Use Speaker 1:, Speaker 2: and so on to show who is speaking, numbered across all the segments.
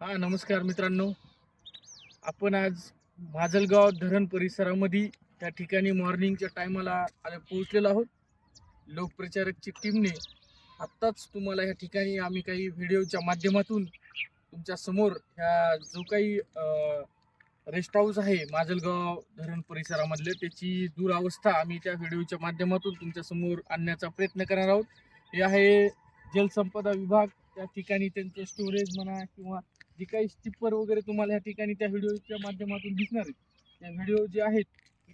Speaker 1: हा नमस्कार मित्रांनो. आपण आज माजलगाव धरण परिसरामध्ये त्या ठिकाणी मॉर्निंगच्या टायमाला आम्ही पोहोचलेलो आहोत. लोकप्रचारकची टीमने आत्ताच तुम्हाला ह्या ठिकाणी आम्ही काही व्हिडिओच्या माध्यमातून तुमच्यासमोर ह्या जो काही रेस्ट हाऊस आहे माजलगाव धरण परिसरामधले त्याची दुरावस्था आम्ही त्या व्हिडिओच्या माध्यमातून तुमच्यासमोर आणण्याचा प्रयत्न करणार आहोत. हे आहे जलसंपदा विभाग. त्या ठिकाणी त्यांचं स्टोरेज म्हणा किंवा जी काही स्टिप्पर वगैरे तुम्हाला या ठिकाणी त्या व्हिडिओच्या माध्यमातून दिसणार आहेत. त्या व्हिडिओ जे आहेत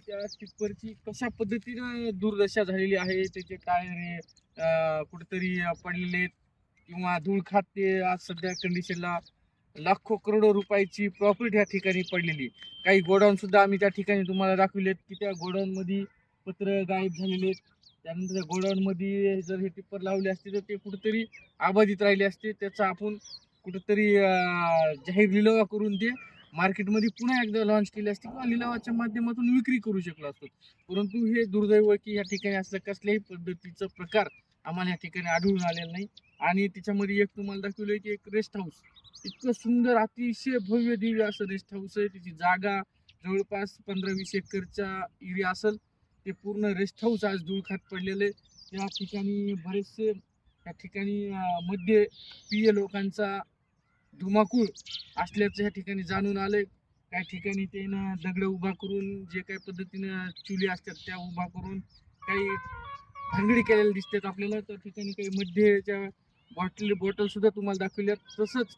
Speaker 1: त्या स्टिप्परची कशा पद्धतीनं दुर्दशा झालेली आहे त्याचे टायर कुठेतरी पडलेले आहेत किंवा धूळ खाते आज सध्या कंडिशनला लाखो करोडो रुपयाची प्रॉफिट या ठिकाणी पडलेली काही गोडाऊन सुद्धा आम्ही त्या ठिकाणी तुम्हाला दाखविलेत की त्या गोडाऊनमध्ये पत्र गायब झालेले आहेत. त्यानंतर गोडाऊनमध्ये जर हे टिप्पर लावले असते तर ते कुठेतरी अबाधित राहिले असते. त्याचा आपण कुठंतरी जाहीर लिलावा करून ते मार्केटमध्ये पुन्हा एकदा लॉन्च केली असते किंवा लिलावाच्या माध्यमातून विक्री करू शकलो असतो. परंतु हे दुर्दैव की या ठिकाणी असलं कसल्याही पद्धतीचा प्रकार आम्हाला या ठिकाणी आढळून आलेला नाही. आणि त्याच्यामध्ये एक तुम्हाला दाखवलं की एक रेस्ट हाऊस इतकं सुंदर अतिशय भव्य दिव्य असं रेस्ट हाऊस आहे. त्याची जागा जवळपास पंधरा वीस एकरच्या एरिया असेल. ते पूर्ण रेस्ट हाऊस आज धुळखात पडलेलं पडलेले या ठिकाणी बरेचसे या ठिकाणी मध्यमध्ये लोकांचा धुमाकूळ असल्याचं या ठिकाणी जाणून आलंय. काही ठिकाणी त्यानं दगड उभा करून जे काही पद्धतीनं चुली असतात त्या उभा करून काही भांगडी केलेल्या दिसतात आपल्याला. त्या ठिकाणी काही मध्येच्या बॉटल बॉटल सुद्धा तुम्हाला दाखवल्यात. तसंच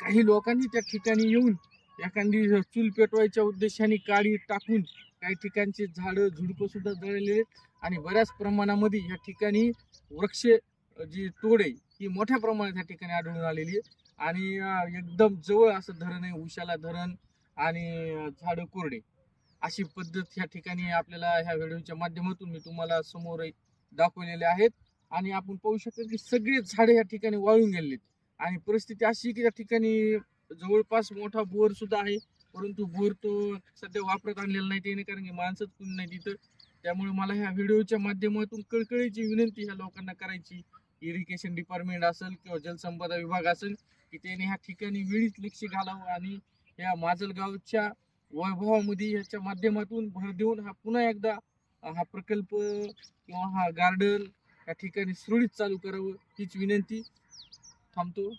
Speaker 1: काही लोकांनी त्या ठिकाणी येऊन एखादी चूल पेटवायच्या उद्देशाने काडी टाकून काही ठिकाणचे झाडं झुडपं सुद्धा जळलेले आहेत. आणि बऱ्याच प्रमाणामध्ये या ठिकाणी वृक्ष जी तोड आहे ही मोठ्या प्रमाणात या ठिकाणी आढळून आलेली आहे. आणि एकदम जवळ असं धरण आहे उशाला धरण आणि झाड झाडं कोरडे. अशी पद्धत ह्या ठिकाणी आपल्याला ह्या व्हिडिओच्या माध्यमातून मी तुम्हाला समोर एक दाखवलेले आहेत. आणि आपण पाहू शकतो की सगळे झाडे या ठिकाणी वाळून गेलेत. आणि परिस्थिती अशी की या ठिकाणी जवळपास मोठा बोर सुद्धा आहे. परंतु बोर तो सध्या वापरत आणलेला नाही त्याने कारण की माणसंच कोणी नाही तिथं. त्यामुळे मला ह्या व्हिडिओच्या माध्यमातून कळकळीची विनंती ह्या लोकांना करायची. इरिगेशन डिपार्टमेंट असेल किंवा जलसंपदा विभाग असेल की त्याने ह्या ठिकाणी वेळीच लक्ष घालावं आणि या माजलगावच्या वैभवामध्ये ह्याच्या माध्यमातून भर देऊन हा पुन्हा एकदा हा प्रकल्प किंवा हा गार्डन या ठिकाणी सुरळीत चालू करावं हीच विनंती. थांबतो.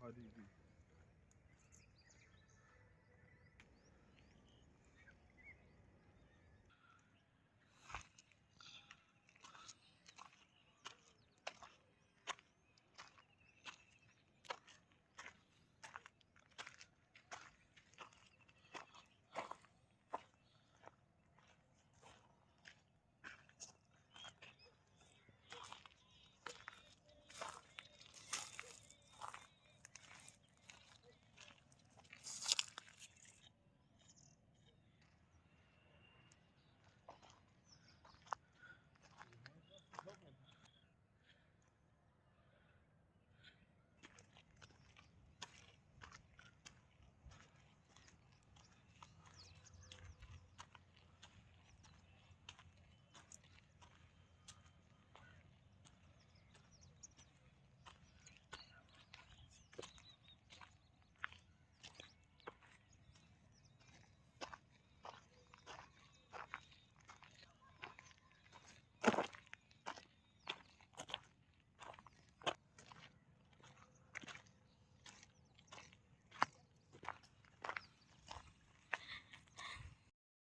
Speaker 2: Hadi gidelim.